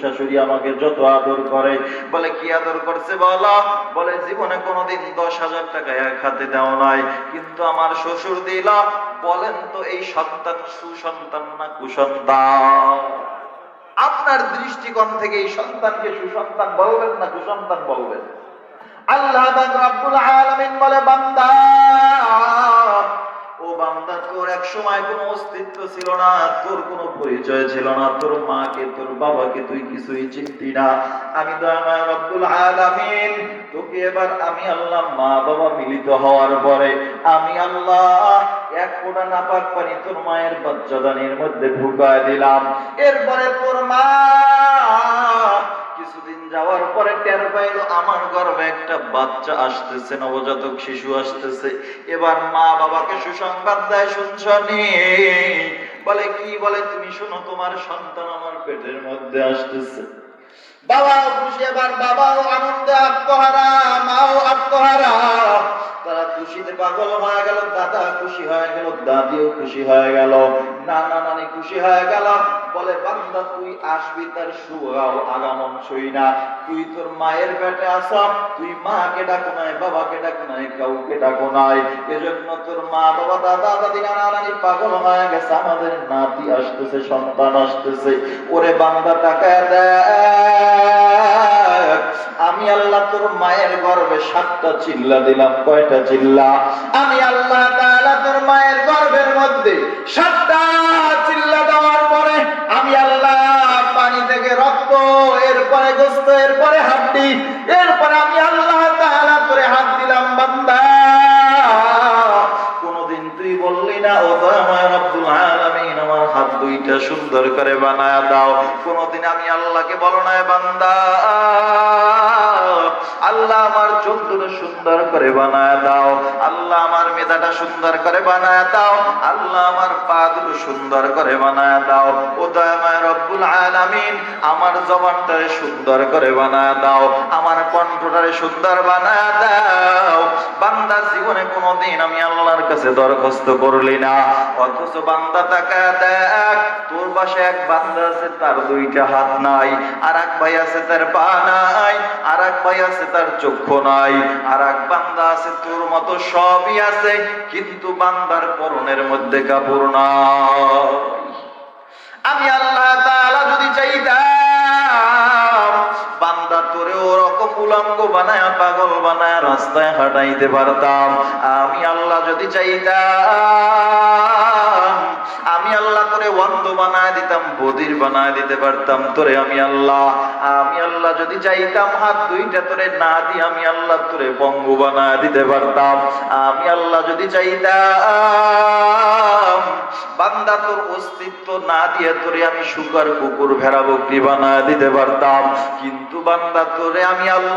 শাশুড়ি আমাকে যত আদর করে, বলে, কি আদর করছে বলো? বলে, জীবনে কোনোদিন দশ হাজার টাকা এক হাতে দেওয়া নাই, কিন্তু আমার শ্বশুর দিল, বলেন তো এই সন্তান সুসন্তান না কুসন্তান? আপনার দৃষ্টিকোণ থেকে এই সন্তানকে সুসন্তান বলবেন না কুসন্তান বলবেন? আল্লাহ রব্বুল আলামিন বলে, বান্দা ও বান্দা তোর এক সময় কোনো অস্তিত্ব ছিল না, তোর কোনো পরিচয় ছিল না, তোর মাকে, তোর বাবাকে তুই কিছুই চিনতি না। আমি আলামিন, তোকে এবার আমি আল্লাহ মা বাবা মিলিত হওয়ার পরে আমি আল্লাহ এক ফোঁটা নাপাক পানি তোর মায়ের বাচ্চাদানির মধ্যে ঢুকায় দিলাম। এরপরে তোর মা কিছুদিন যাওয়ার পরে টের পাইলো আমার গর্ভে একটা বাচ্চা আসতেছে, নবজাতক শিশু আসতেছে। এবার মা বাবাকে সুসংবাদ দেয় শুনছনি বলে, কি বলে তুমি? শোনো, তোমার সন্তান আমার পেটের মধ্যে আসতেছে। বাবাও খুশি, এবার বাবাও আনন্দে আত্মহারা, মাও আত্মহারা। তারা খুশিতে পাগল হয়ে গেল, দাদা খুশি হয়ে গেল, দাদিও খুশি হয়ে গেল। নানা নানি খুশি হয়ে গেল। বলে, বান্দা, তুই আসবি তার সুগাও আগামন সই না। তুই তোর মায়ের পেটে আস। তুই মাকে ডাকো নাই, বাবাকে ডাকো নাই, কাউকে ডাকো নাই। এজন্য তোর মা, বাবা, দাদা, দাদি নানা নানি পাগল হয়ে গেছে। আমাদের নাতি আসতেছে, সন্তান আসতেছে। ওরে বান্দা, টাকা দেখ আমি আল্লাহ তোর মায়ের গর্ভে সাতটা চিল্লা দিলাম, কয়টা চিল্লা? আমি আল্লাহ তোর মায়ের গর্ভের মধ্যে সাতটা চিল্লা দেওয়ার পরে আমি আল্লাহ পানি থেকে রক্ত, এরপরে গোস্ত, এরপরে হাড্ডি, এরপরে আমি আল্লাহ তাআলা তোরে হাত দিলাম, বান্দা। কোনদিন তুই বললি না, ও আমার হাত দুইটা সুন্দর করে বানায় দাও। কোনদিন আমি আল্লাহকে বলো না বান্দা আল্লাহ আমার চোখ দুটো সুন্দর করে বানায় দাও। আল্লাহ আমার মেধাটা সুন্দর করে বানায় দাও। আল্লাহ আমার পা সুন্দর করে বানায় দাও। ও দয়াময় রব্বুল আলামিন, আমার জবানটারে সুন্দর করে বানায় দাও। আমার কণ্ঠটারে সুন্দর বানায় দাও। বান্দা জীবনে কোনোদিন আমি আল্লাহর কাছে দরখাস্ত করলি না। অথচ বান্দা তাকায় দেখ, তোর পাশে এক বান্দা আছে, তার দুইটা হাত নাই। আর এক ভাই আছে, তার পা নাই। আর এক ভাই আছে তার চক্ষু নাই। আর এক বান্দা আছে তোর মতো সবই আছে, কিন্তু বান্দার পরনের মধ্যে কাপড় নাই। আমি আল্লাহ উলঙ্গ বানায়, পাগল বানায় রাস্তায় হাঁটাইতে পারতাম। আমি আল্লাহ যদি চাইতাম, আমি আল্লাহ তোরে অন্ধ বানায় দিতাম, বদির বানায় দিতে পারতাম তোরে আমি আল্লাহ। আমি আল্লাহ যদি চাইতাম, হাত দুইটা তোরে না দিয়ে আমি আল্লাহ তোরে বঙ্গ বানায় দিতে পারতাম। আমি আল্লাহ যদি চাইতাম, বান্দা তোর অস্তিত্ব না দিয়ে তোরে আমি শুকর কুকুর ভেড়া বকরি বানায় দিতে পারতাম। কিন্তু বান্দা তোরে আমি আল্লাহ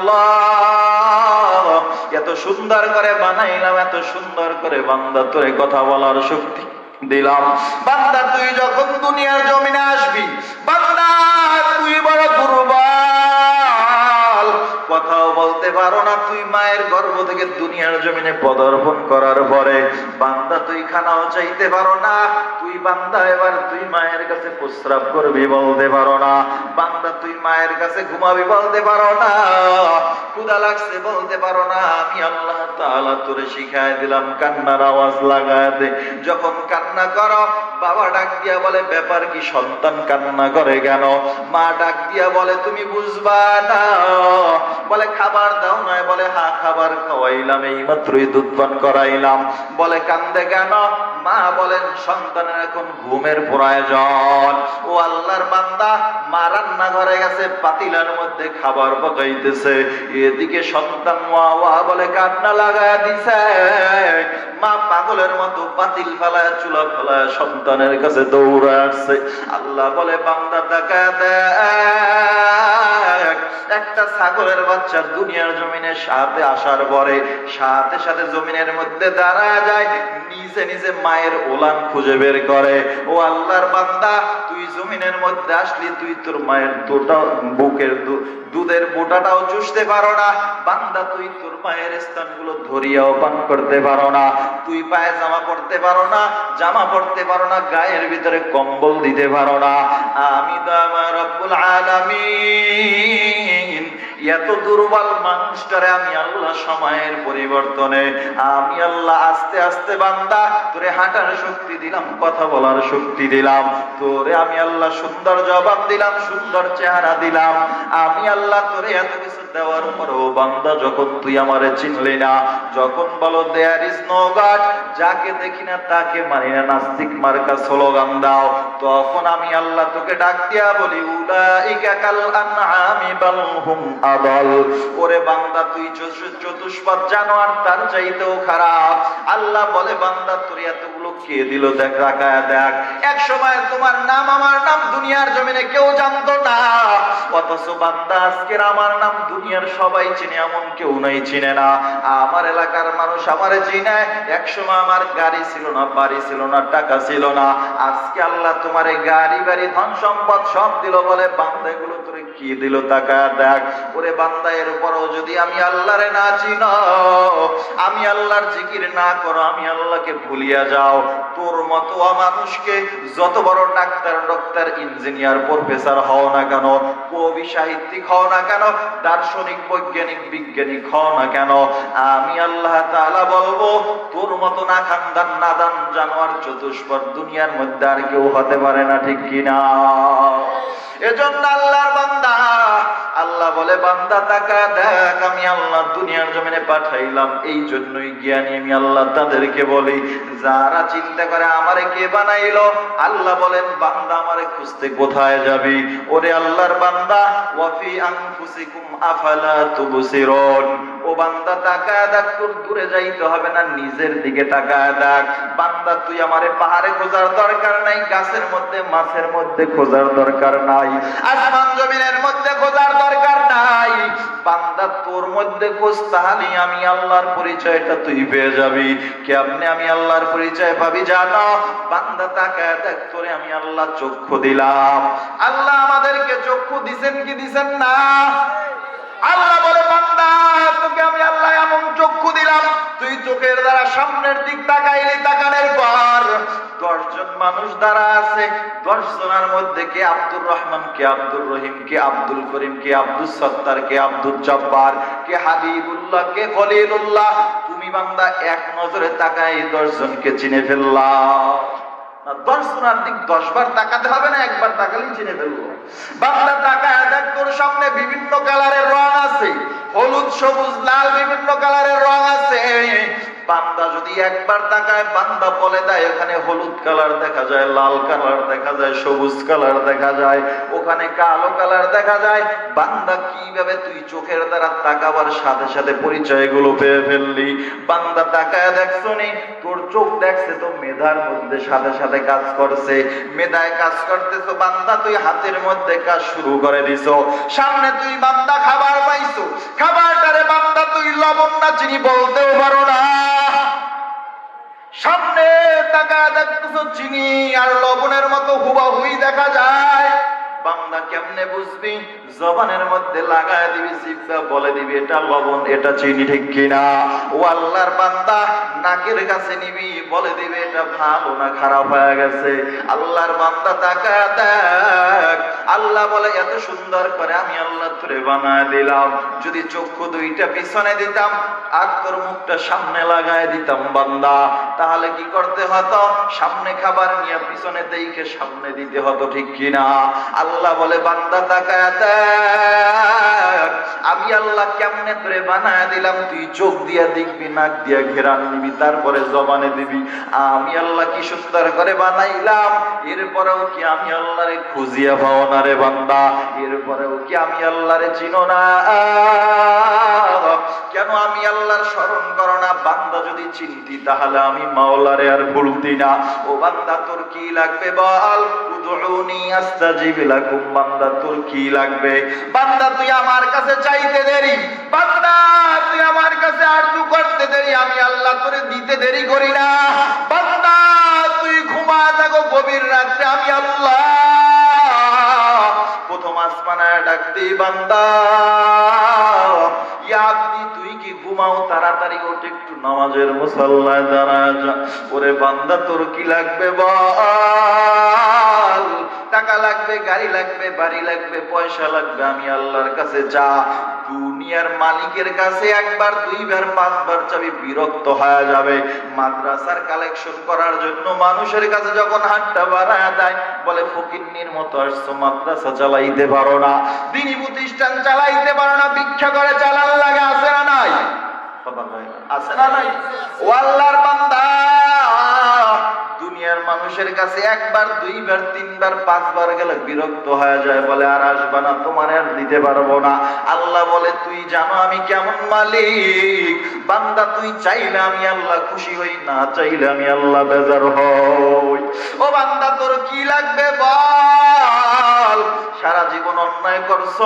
এত সুন্দর করে বানাইলাম, এত সুন্দর করে বান্দা তোরে কথা বলার শক্তি দিলাম। বান্দা, তুই যখন দুনিয়ার জমিনে আসবি, বান্দা, তুই বড় দুর্বল। কথাও বলতে পারো না, তুই মায়ের গর্ভ থেকে দুনিয়ার জমিনে পদার্পণ করার পরে বান্দা তুই খানাও চাইতে পারো না। তুই বান্দা, এবার তুই মায়ের কাছে প্রস্রাব করবি বলতে পারো না। বান্দা, তুই মায়ের কাছে ঘুমাবি বলতে পারো না। ক্ষুদা লাগছে বলতে পারো না। আমি আল্লাহ তাআলা তোরে শিখায় দিলাম, কান্নার আওয়াজ লাগায় দে। যখন কান্না করো, বাবা ডাক দিয়া বলে, ব্যাপার কি, সন্তান কান্না করে কেন? মা ডাক দিয়া বলে, তুমি বুঝবা না। বলে, খাবার দাও নয়। বলে, হা, খাবার খাওয়াইলাম এই মাত্রই দুধ পান করাইলাম। বলে, কান্দে কেন? মা বলেন, সন্তানের এখন ঘুমের প্রয়োজন। ও আল্লাহর বান্দা, মা রান্না ঘরে গেছে, পাতিলার মধ্যে খাবার পকাইতেছে। এদিকে সন্তান ওয়া ওয়া বলে, কান্না লাগায় দিছে। মা পাগলের মতো পাতিল ফেলায়, চুলা ফেলায় সন্তানের কাছে দৌড়ে আসছে। আল্লাহ বলে, বান্দা দেখ, একটা ছাগলের বাচ্চা দুনিয়ার জমিনে সাথে আসার পরে সাথে সাথে জমিনের মধ্যে দাঁড়ায় যায়, নিজে নিজে মায়ের ওলান খুঁজে বের করে। ও আল্লাহর বান্দা, তুই জমিনের মধ্যে আসলি, তুই তোর মায়ের দুটা বুকের দুধের বোটাটাও চুষতে পারো না। বান্দা, তুই তোর মায়ের স্থানগুলো ধরিয়াও পান করতে পারো না। তুই পায়ে জামা পড়তে পারো না, জামা পড়তে পারো না, গায়ের ভিতরে কম্বল দিতে পারো না। আমি তো আমার রব্বুল আলামিন। এত দুর্বল মানুষটারে আমি আল্লাহ সময়ের পরিবর্তনে, আমি আল্লাহ আস্তে আস্তে বান্দা, তোরে হাঁটার শক্তি দিলাম, কথা বলার শক্তি দিলাম, তোরে আমি আল্লাহ সুন্দর জবাব দিলাম, সুন্দর চেহারা দিলাম, আমি আল্লাহ তোরে এত কিছু দেওয়ার পরেও বান্দা যখন তুই আমারে চিনলি না, যখন বলো দেয়ার ইজ নো গড যাকে দেখি না, তাকে মানি না, নাস্তিক মার্কা স্লোগান দাও, তখন আমি আল্লাহ তোকে ডাক দিয়া বলি, উলাইকা কাল আনআমি বাল হুম আদল ওরে বান্দা, তুই চতুষ- চতুষ্পদ জানোয়ার, তার চাইতেও খারাপ। আল্লাহ বলে, বান্দা, তোর এতগুলো কে দিল? দেখ, রাখায় দেখ। এক সময় তোমার নাম, আমার নাম দুনিয়ার জমিনে কেউ জানতো না। অথচ বান্দা, আজকের আমার নাম দুনিয়ার সবাই চিনে, এমন কেউ নাই, চিনে না। আমার এলাকার মানুষ আমারে চিনে। এক সময় আমার গাড়ি ছিল না, বাড়ি ছিল না, টাকা ছিল না। আজকে আল্লাহ তোমার গাড়ি, বাড়ি, ধন সম্পদ সব দিল বলে, বান্দা এগুলো তোরে কি দিল? টাকা দেখ। ওরে বান্দা এর উপরও যদি আমি আল্লাহরে না চিন, আমি আল্লাহর জিকির না করো, আমি আল্লাহকে ভুলিয়া যাও। তোর মতো মানুষকে, যত বড় ডাক্তার, ডক্টর, ইঞ্জিনিয়ার, প্রফেসর হও না কেন, কবি, সাহিত্যিক হও না কেন, দার্শনিক, বৈজ্ঞানিক, বিজ্ঞানিক হও না কেন, আমি আল্লাহ তাআলা বলব, তোর মতো না খানদান নাদান জানোয়ার চতুষ্পদ দুনিয়ার মধ্যে আর কেউ হতে পারে না, ঠিক কিনা এজন্য আল্লাহর বান্দা, আল্লাহ বলে, বান্দা, তাকা, দেখ, আমি আল্লাহ দুনিয়ার জমিনে পাঠাইলাম, এই জন্যই জ্ঞানী আমি আল্লাহ তাদেরকে বলি, যারা চিন্তা করে আমারে কে বানাইলো? আল্লাহ বলেন, বান্দা আমারে খুঁজতে কোথায় যাবি? ওরে আল্লাহর বান্দা, ওয়াফি আনফুসিকুম আফালা তুবসিরুন। ও বান্দা, তাকায় দেখ, তোর দূরে যাইতে হবে না, নিজের দিকে তাকায় দেখ। বান্দা, তুই আমারে পাহাড়ে খোঁজার দরকার নাই, গাছের মধ্যে, মাছের মধ্যে খোঁজার দরকার নাই, আসমান জমিনের মধ্যে খোঁজার দরকার নাই। বান্দা, তোর মধ্যে খোঁজ তাহলে আমি আল্লাহর পরিচয়টা তুই পেয়ে যাবি। কেমনে আমি আল্লাহর পরিচয় পাবি সামনের দিক তাকাইলি, তাকানোর পর দশজন মানুষ দ্বারা আছে দশ জনের মধ্যে কে আব্দুর রহমান, কে আব্দুর রহিম, কে আব্দুল করিম, কে আব্দুল সত্তার, কে আব্দুল জব্বার, কে হাবিবুল্লাহ, কে খলিলুল্লাহ। তুমি বান্দা, এক নজরে তাকাই দশ জনকে চিনে ফেললাম দশ বার তাকাতে হবে না, একবার চিনে ফেলব। তোর সামনে বিভিন্ন কালারের রং আছে। হলুদ, সবুজ, লাল বিভিন্ন কালারের রং আছে। বান্দা যদি একবার তাকায়, বান্দা বলে দেয়, এখানে হলুদ কালার দেখা যায়, লাল কালার দেখা যায়, সবুজ কালার দেখা যায়, ওখানে কালো কালার দেখা যায়। বান্দা কীভাবে তুই চোখের দ্বারা তাকাবার সাথে সাথে পরিচয়গুলো পেয়ে ফেললি? বান্দা তাকায় দেখছ নি তোর চোখ দেখছে তো মেধার মধ্যে সাথে সাথে কাজ করছে। মেধায় কাজ করতেছো, বান্দা তুই হাতের মধ্যে কাজ শুরু করে দিছো। সামনে তুই বান্দা খাবার পাইছো। খাবারটারে বান্দা তুই লবণ না চিনি বলতেও পারো না। সামনে তাকা দেখতেছো চিনি আর লবণের মতো হুবাহুই দেখা যায়। বান্দা কেমনে বুঝবি? জবানের মধ্যে লাগায় দিবি, জিব্বা বলে দিবি, এটা লবণ, এটা চিনি, ঠিক কিনা? ও আল্লাহর বান্দা, নাকের কাছে নিবি, বলে দিবি, এটা ভালো না, খারাপ হয়ে গেছে। আল্লাহর বান্দা তাকায় দেখ আল্লাহ বলে, এত সুন্দর করে আমি আল্লাহ তোরে বানায় দিলাম। যদি চক্ষু দুইটা পিছনে দিতাম আর তোর মুখটা সামনে লাগায় দিতাম বান্দা। তাহলে কি করতে হতো? সামনে খাবার নিয়ে পিছনে দেখে সামনে দিতে হতো, ঠিক কিনা আল্লাহ বলে, বান্দা, তাকায় আমি আল্লাহ কেমনে তোরে বানায় দিলাম? তুই চোখ দিয়া দেখবি, নাক দিয়া ঘেরান নিবি, তারপরে জবানে দিবি। আমি আল্লাহ কি সুন্দর করে বানাইলাম? এরপরেও কি আমি আল্লাহরে খুঁজিয়া পাও না রে বান্দা, এরপরেও কি আমি আল্লাহরে চিনো না? কেন আমি আল্লাহর স্মরণ করো না? বান্দা যদি চিনতি, তাহলে আমি মাওলারে আর ভুলতি না। ও বান্দা, তোর কি লাগবে বল? লাকুম। বান্দা, তোর কি লাগবে? বান্দা, তুই আমার কাছে চাইতে দেরি। বান্দা, তুই আমার কাছে আরজু করতে দেরি। আমি আল্লাহ তোরে দিতে দেরি করি না। বান্দা, তুই ঘুমা থাকো গভীর রাত্রে। আমি আল্লাহ প্রথম আসমানায় ডাক দি বান্দা। তুই কি ঘুমাও তাড়াতাড়ি, ওঠে একটু নামাজের মুসাল্লায় দাঁড়া যা। ওরে বান্দা, তোর কি লাগবে বল? টাকা লাগবে, গাড়ি লাগবে, বাড়ি লাগবে, পয়সা লাগবে, আমি আল্লাহর কাছে যা। দুনিয়ার মালিকের কাছে একবার, দুইবার, পাঁচবার চাবি বিরক্ত হয়ে যাবে। মাদ্রাসার কালেকশন করার জন্য মানুষের কাছে যখন হাতটা বাড়ায় দেয়, বলে, ফকিন্নির মতো আসছো, মাদ্রাসা চালাইতে পারো না। দিনী প্রতিষ্ঠান চালাইতে পারো না, ভিক্ষা করে চালান লাগে, আছে না নাই? কয় না। নাই? ও আল্লাহর বান্দা। দুনিয়ার মানুষের কাছে একবার, দুইবার, তিনবার, পাঁচবার গেলে বিরক্ত হয়ে যায়, বলে, আর আসবা না, তোমার আর দিতে পারব না। আল্লাহ বলে, তুই জানো আমি কেমন মালিক? বান্দা, তুই চাইলে আমি আল্লাহ খুশি হই, না চাইলে আমি আল্লাহ বেজার হই। ও বান্দা, তোর কি লাগবে বল? অন্যায় করছ?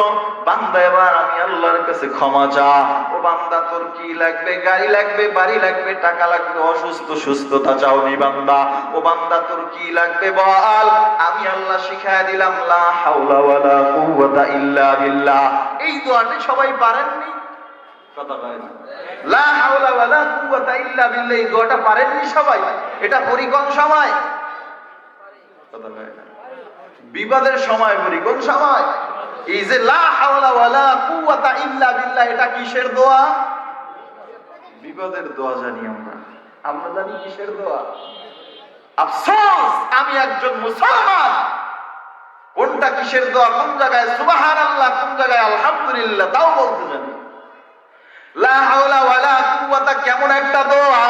বান্দা, এবার আমি আল্লাহর কাছে ক্ষমা চা ও বান্দা, তোর কি লাগবে? গাড়ি লাগবে? বাড়ি লাগবে? টাকা লাগবে? অসুস্থ, সুস্থতা চাওনি বান্দা। ও বান্দা, তোর কি লাগবে বল? আমি আল্লাহ শিখায় দিলাম, লা হাওলা ওয়ালা কুওয়াতা ইল্লা বিল্লাহ। এই দোয়াটি সবাই পারেননি? কথা না লা হাওলা ওয়ালা কুওয়াতা ইল্লা বিল্লাহ, এই দোয়াটা পারেননি সবাই? এটা পরিকম সময়? কথা না বিবাদের সময় বলি কোন সময়? এই যে ইল্লা বিল্লাহ, এটা কিসের দোয়া? বিবাদের দোয়া জানি আমরা। আমরা জানি কিসের দোয়া? আফসোস, আমি একজন মুসলমান। কোনটা কিসের দোয়া? কোন জায়গায়? সুবহানাল্লাহ, কোন জায়গায়? আলহামদুলিল্লাহ, তাও বলতে জানি। লা হাওলা ওয়ালা কুওয়াতা, কেমন একটা দোয়া?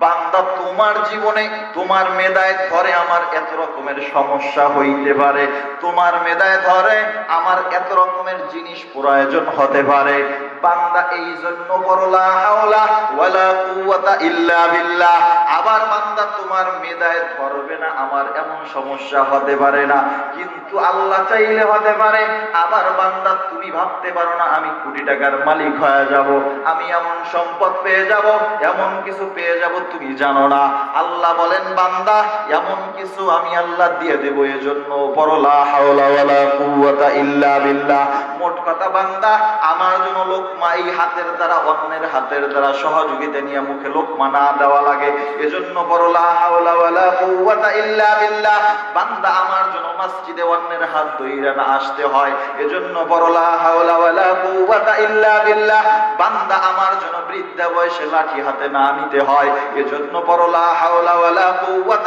বান্দা তোমার জীবনে, তোমার মেদায় ধরে আমার এত রকমের সমস্যা হইতে পারে। তোমার মেদায় ধরে আমার এত রকমের জিনিস প্রয়োজন হতে পারে। বান্দা এই জন্য বড় লা হাওলা ওয়ালা কুওয়াতা ইল্লা বিল্লাহ। আবার বান্দা তোমার মেদায় ধরবে না, আমার এমন সমস্যা হতে পারে না, কিন্তু আল্লাহ চাইলে হতে পারে। আবার বান্দা তুমি ভাবতে পারো না, আমি কোটি টাকার মালিক হয়ে যাব, আমি এমন সম্পদ পেয়ে যাব, এমন কিছু পেয়ে যাব, তুমি জানো না। আল্লাহ বলেন, বান্দা, এমন কিছু আমি আল্লাহ দিয়ে দেব, এজন্য পরলা হাওলা ওয়ালা কুওয়াতা ইল্লা বিল্লাহ। মোট কথা, বান্দা, আমার জন্য লোকমা এই হাতের দ্বারা, অন্যের হাতের দ্বারা সহযোগিতা নিয়ে মুখে লোকমা না দেওয়া লাগে। এজন্য বিল্লাহ। বান্দা আমার জন্য মসজিদে অন্যের হাত ধইরা না আসতে হয়। এজন্য ইল্লা বিল্লাহ। বান্দা আমার জন্য বয়সে লাঠি হাতে না নিতে হয়। এজন্য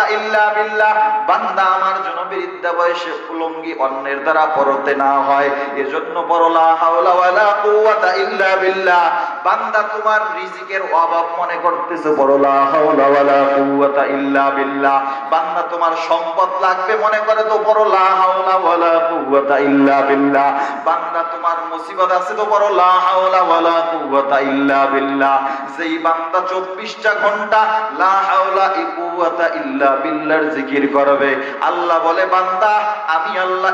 ইল্লা বিল্লাহ। বান্দা আমার জন্য বৃদ্ধা বয়সে উলঙ্গি অন্যের দ্বারা পরতে না হয়। এজন্য পরলা হাওলা ওয়ালা কুওয়াতা ইল্লা বান্দা তোমার রিজিকের অভাব মনে বান্দা তোমার সম্পদ লাগবে মনে করে তো বান্দা তোমার মুসিবত আছে তো বান্দা 24টা ঘণ্টা ইল্লা জিকির করবে, আল্লাহ বলে, বান্দা, আমি আল্লাহ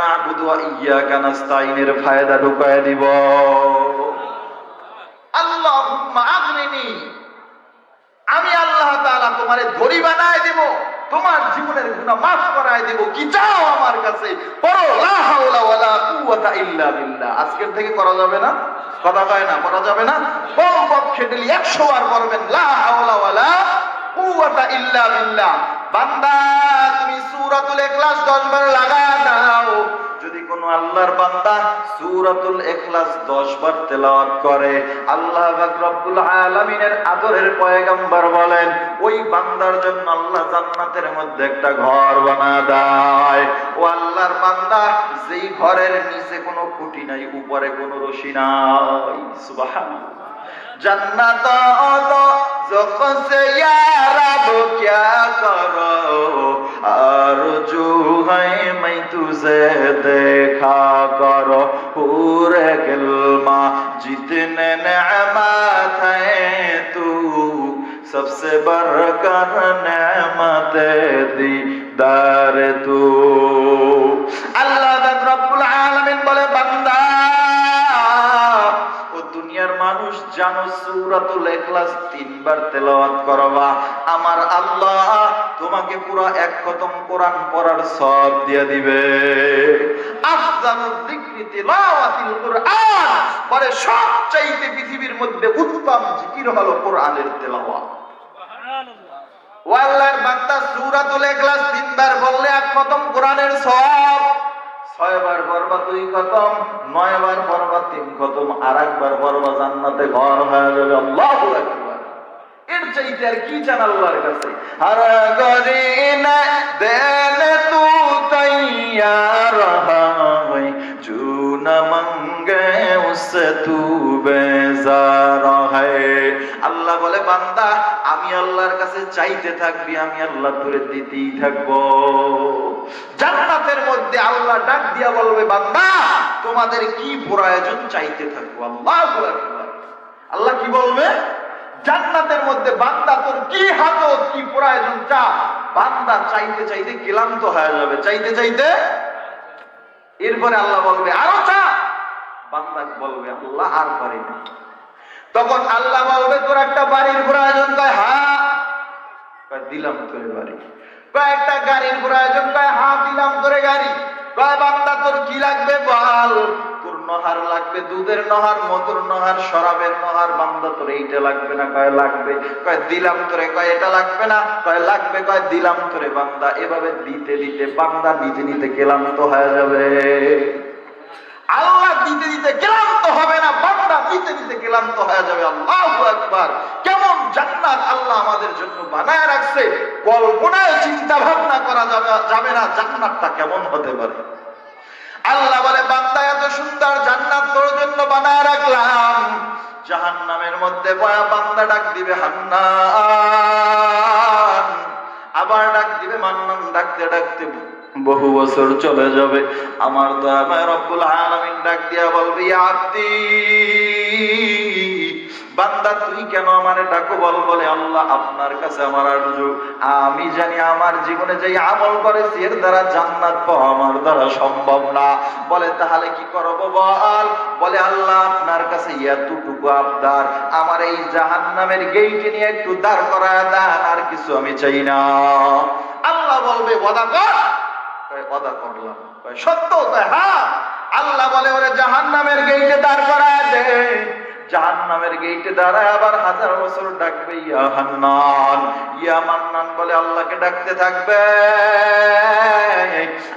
নাবুদু ওয়া ইয়াকা নাস্তাইনের ফায়দা ঢুকায় দিব। আগনিনি। আমি আল্লাহ তাআলা তোমারে ধরি বানায় দেব, তোমার জীবনের গুনাহ মাফ করায় দেব। কি চাও আমার কাছে? আজকের থেকে করা যাবে না? কথা কয় না করা যাবে না? কম পক্ষে ডেলি 100 বার করবেন লা বান্দা, তুমি সূরাতুল ইখলাস 10 বার লাগায় দাও যদি কোন আল্লাহর বান্দা সূরাতুল ইখলাস 10 বার তেলাওয়াত করে, আল্লাহ রব্বুল আলামিনের আদরের পয়গম্বর বলেন, ওই বান্দার জন্য আল্লাহ জান্নাতের মধ্যে একটা ঘর বানা দেয়। ও আল্লাহর বান্দা, যেই ঘরের নিচে কোনো খুঁটি নাই, উপরে কোনো রশি নাই। সুবহানাল্লাহ। जन्नत दो जुख से या रब क्या करो आरज़ू है मैं तुझे देखा करो पूरे गिलमा जितने नमत है तू सबसे बरकर नमत दीदार तू अल्लाह रब्बुल आलमीन बोले জানো সূরাতুল ইখলাস তিনবার তেলাওয়াত করবা? আমার আল্লাহ তোমাকে পুরো এক খতম কোরআন পড়ার সব দিয়ে দিবে। আফজালুল যিকরি তিলাওয়াতিল কুরআন। পরে সবচাইতে পৃথিবীর মধ্যে উত্তম জিকির হলো কোরআনের তেলাওয়াত। ও আল্লাহর বান্দা সূরাতুল ইখলাস তিনবার বললে এক খতম কোরআনের সব ছয়বার পড়বা দুই খতম, নয়বার পড়বা তিন খতম আর একবার পড়বা জান্নাতে ঘর হয়ে যাবে। আল্লাহু এর চাইতে আর কি চান আল্লাহর কাছে? হর গরিনা দেন তু তৈয়ার হয়। জুন মঙ্গে উসে তু বেজার হয়। আল্লাহ বলে, বান্দা, আমি আল্লাহর কাছে চাইতে থাকবি, আমি আল্লাহ তোরে দিতেই থাকব। জান্নাতের মধ্যে আল্লাহ ডাক দিয়া বলবে, বান্দা, তোমাদের কি প্রয়োজন চাইতে থাকব আল্লাহ আল্লাহ কি বলবে? জান্নাতের মধ্যে বান্দা, তোর কি হাজত, কি প্রয়োজন চা? বান্দা চাইতে চাইতে ক্লান্ত হয়ে যাবে। চাইতে চাইতে এরপরে আল্লাহ বলবে, আরও চা। বান্দা বলবে, আল্লাহ আর পারি না। তখন আল্লাহ বলবে, তোর একটা বাড়ির প্রয়োজন। হ্যাঁ। দিলাম তোর বাড়ি। কয় একটা গাড়ির প্রয়োজন, কয় হাত দিলাম করে গাড়ি। কয়, বান্দা, তোর কি লাগবে বল? তোর লাগবে দুধের নহর, মধুর নহর, শরাবের নহর। বান্দা, তোর এইটা লাগবে না। কয়, লাগবে। কয়, দিলাম তোরে। কয়, এটা লাগবে না। কয়, লাগবে। কয়, দিলাম তোরে বান্দা। এভাবে দিতে দিতে বান্দা নিতে নিতে ক্লান্ত হয়ে যাবে। আল্লাহ দিতে দিতে ক্লান্ত হবে না, বান্দা দিতে দিতে ক্লান্ত হয়ে যাবে। আল্লাহু আকবার। কেমন জান্নাত আল্লাহ আমাদের জন্য বানায় রাখছে, কল্পনায় চিন্তা ভাবনা করা যাবে যাবে না, জান্নাতটা কেমন হতে পারে? আল্লাহ বলে, বান্দা, এত সুন্দর জান্নাত তোর জন্য বানায় রাখলাম। জাহান্নামের মধ্যে বয়া বান্দা ডাক দিবে হান্না আবার ডাক দিবে, মান্নান ডাকতে ডাকতে বহু বছর চলে যাবে। আমার দয়াময় রব্বুল আলামিন ডাক দিয়া বলবে আব্দি, বান্দা, তুই কেন আমারে ডাকো বল বলে, আল্লাহ আপনার কাছে আমার আরজু। আমি জানি আমার জীবনে যে আমল করেছি, এর দ্বারা জান্নাত পাওয়া আমার দ্বারা সম্ভব না। বলে, তাহলে কি করব বল? বলে, আল্লাহ আপনার কাছে এতটুকু আবদার। আমার এই জাহান্নামের গেইটে নিয়ে একটু দাঁড় করা দেন, আর কিছু আমি চাই না। আল্লাহ বলবে, ওয়াদা কর। হ্যাঁ আল্লাহকে ডাকতে থাকবে।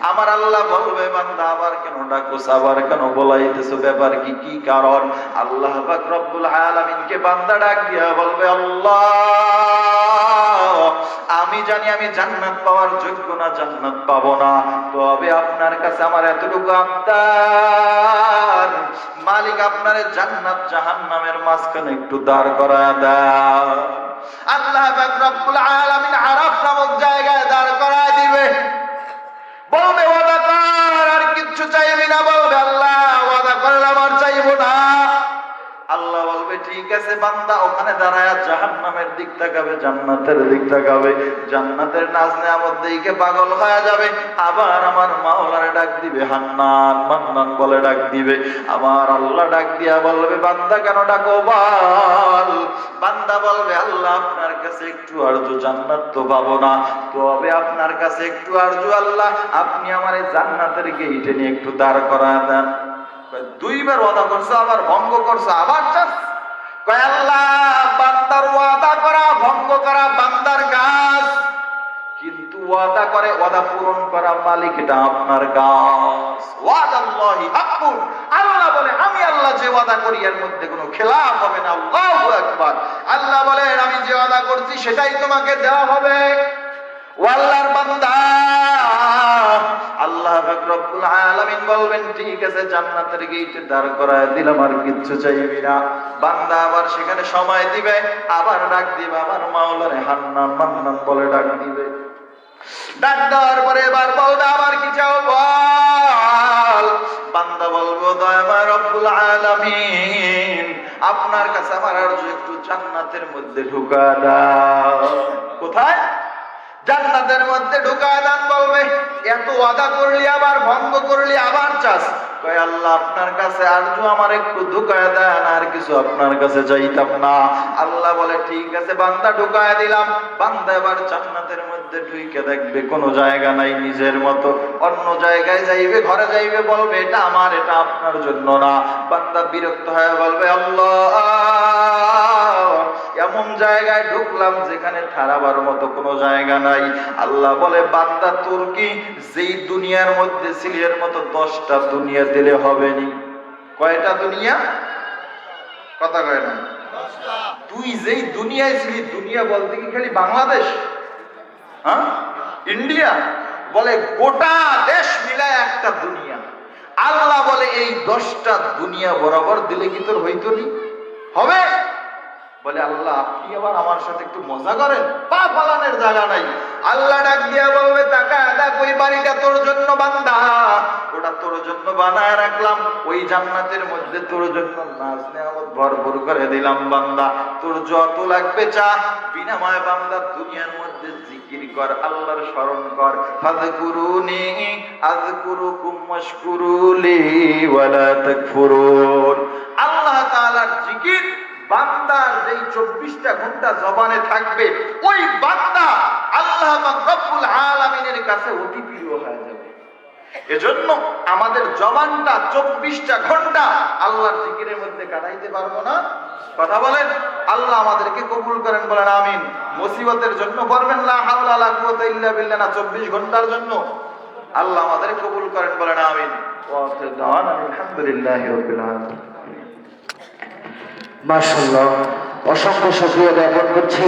আমার আল্লাহ বলবে, বান্দা, আবার কেন ডাকুস আবার কেন বলাইতেছো ব্যাপার কি কি কারণ? আল্লাহ পাক রব্বুল বান্দা ডাক দিয়া বলবে, আল্লাহ আমি জানি আমি জান্নাত পাওয়ার যোগ্য না, জান্নাত পাবো না। তবে আপনার কাছে আমার এতটুকু আবদার। মালিক আপনারে জান্নাত জাহান্নামের মাঝখানে একটু দাঁড় দাও আল্লাহ রব্বুল আলামিন আরাফ নামক জায়গায় দাঁড় করায় দিবে। বলবে, ওয়াদা কর, আর কিচ্ছু চাইবি না। বলবে, আল্লাহ, ওয়াদা করলাম আর চাইব না। আল্লাহ বলবে, ঠিক আছে বান্দা, ওখানে দাঁড়ায় জাহান্নামের দিক তাকাবে, জান্নাতের দিক তাকাবে, জান্নাতের নাজ নেয়ামত দিকে পাগল হয়ে যাবে? আবার আমার মাওলারে ডাক দিবে, হান্নান মান্নান বলে ডাক দিবে। আমার আল্লাহ ডাক দিয়া বলবে, বান্দা, কেন ডাকো বল? বান্দা বলবে, আল্লাহ আপনার কাছে একটু আরজু, জান্নাত তো পাবো না। তবে আপনার কাছে একটু আরজু, আল্লাহ, আপনি আমার এই জান্নাতের গেইটে নিয়ে একটু দাঁড় করা দেন। দুইবার ওয়াদা করছ, আবার ভঙ্গ করছ, আবার চাস। বান্দার ওয়াদা করা, ভঙ্গ করা বান্দার কাজ। কিন্তু ওয়াদা করে, ওয়াদা পূরণ করা আপনার কাজ। ওয়াদাল্লাহি হাক্কুন। আল্লাহ বলে, আমি আল্লাহ যে ওয়াদা করি, এর মধ্যে কোনো খেলাফ হবে না। আল্লাহু আকবার। আল্লাহ বলে আমি যে ওয়াদা করছি, সেটাই তোমাকে দেওয়া হবে। ও আল্লাহর বান্দা। আল্লাহ আলামিন বলবেন, ঠিক আছে, জান্নাতের গেইটে দাঁড় করায় দিলাম আর কিচ্ছু চাইবি না। বান্দা আবার সেখানে সময় দিবে, আবার ডাক দিবে, আবার মাওলারে হান্নান মান্নান বলে ডাক দিবে। ডাক দেওয়ার পরে এবার বলবে, আবার কি চাও বল? বান্দা বলব দয়াময় রব্বুল আলামিন, আপনার কাছে আমার আর একটু জান্নাতের মধ্যে ঢুকা দাও। কোথায়? জান্নাতের মধ্যে ঢুকায় দান বলবে, এত ওয়াদা করলি আবার, ভঙ্গ করলি আবার চাস? কোনো জায়গা নাই নিজের মতো। অন্য জায়গায় যাইবে, ঘরে যাইবে, বলবে, এটা আমার, এটা আপনার জন্য না। বান্দা বিরক্ত হয়ে বলবে, আল্লাহ এমন জায়গায় ঢুকলাম যেখানে থারাবার মতো কোনো জায়গা নাই। আল্লাহ বলে বান্দা তোর কি যেই দুনিয়ার মধ্যে ছিলের মতো দশটা দুনিয়া দিলে হবে নি? কয়টা দুনিয়া? কথা কয় না। তুই যেই দুনিয়ায় ছিলি দুনিয়া বলতে কি খালি বাংলাদেশ? হ্যাঁ? ইন্ডিয়া? বলে গোটা দেশ মিলায় একটা দুনিয়া। আল্লাহ বলে এই দশটা দুনিয়া বরাবর দিলে কি তোর হইতো নি? হবে? বলে, আল্লাহ, আপনি আবার আমার সাথে একটু মজা করেন? পা ফালানের জায়গা নাই। আল্লাহ ডাক দিয়া বলবে, টাকা দেখ ওই বাড়িটা তোর জন্য বান্দা ওটা তোর জন্য বানায় রাখলাম, ওই জান্নাতের মধ্যে তোর জন্য নাচ নেয়ামত ভরপুর করে দিলাম, বান্দা। তোর যত লাগবে চা বিনাময় বান্দা, দুনিয়ার মধ্যে জিকির কর, আল্লাহর স্মরণ কর। ফাযকুরুনি আযকুরুকুম ওয়াশকুরুলি ওয়ালা তাকফুরুন। আল্লাহ তাআলার জিকির বান্দার যেই চব্বিশটা ঘণ্টা জবানে থাকবে, ওই বান্দা আল্লাহ রব্বুল আলামিনের কাছে অতি প্রিয় হয়ে যাবে। এজন্য আমাদের জবানটা চব্বিশটা ঘণ্টা আল্লাহর জিকিরের মধ্যে কাটাইতে পারব না। কথা বলেন, আল্লাহ আমাদেরকে কবুল করেন, বলেন আমিন। মুসিবতের জন্য করবেন না, হাওলা লা কুওয়াতা ইল্লা বিল্লাহ না, চব্বিশ ঘণ্টার জন্য। আল্লাহ আমাদের কবুল করেন, বলেন আমিন। ওয়া মাশাল্লাহ অসংখ্য সক্রিয় জ্ঞাপন করছি।